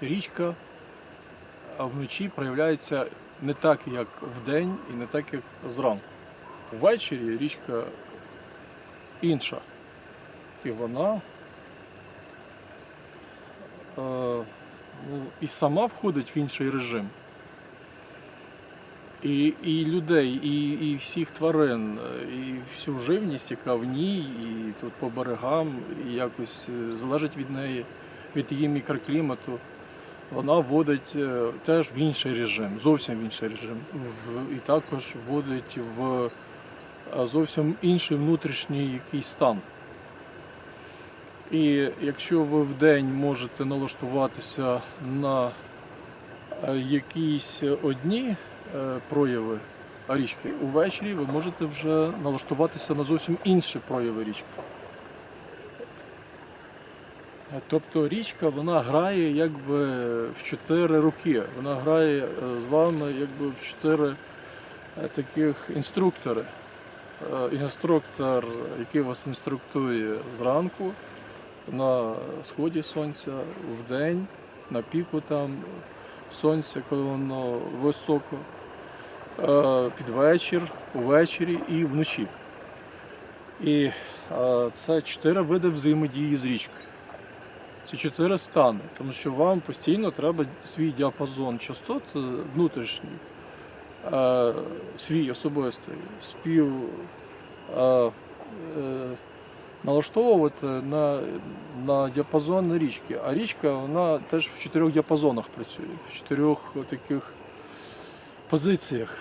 річка вночі проявляється не так, як вдень і не так, як зранку. Ввечері річка інша. І вона е, ну, і сама входить в інший режим. І, і людей, і, і всіх тварин, і всю живність, яка в ній, і тут по берегам, і якось е, залежить від неї, від її мікроклімату. Вона вводить е, теж в інший режим, зовсім в інший режим. І також вводить в е, зовсім інший внутрішній якийсь стан. І якщо ви вдень можете налаштуватися на е, якісь одні прояви річки, увечері ви можете вже налаштуватися на зовсім інші прояви річки. Е, Тобто річка вона грає якби в чотири роки. Вона грає е, з вами якби в чотири е, таких інструктори. Інструктор, який вас інструктує зранку, на сході сонця, вдень, на піку там сонця, коли воно високо, під вечір, увечері і вночі. І це чотири види взаємодії з річкою. Це чотири стани, тому що вам постійно треба свій діапазон частот е, внутрішній, е, свій особистий, спів е, налаштовувати на, на діапазон річки. А річка вона теж в чотирьох діапазонах працює, в чотирьох таких позиціях.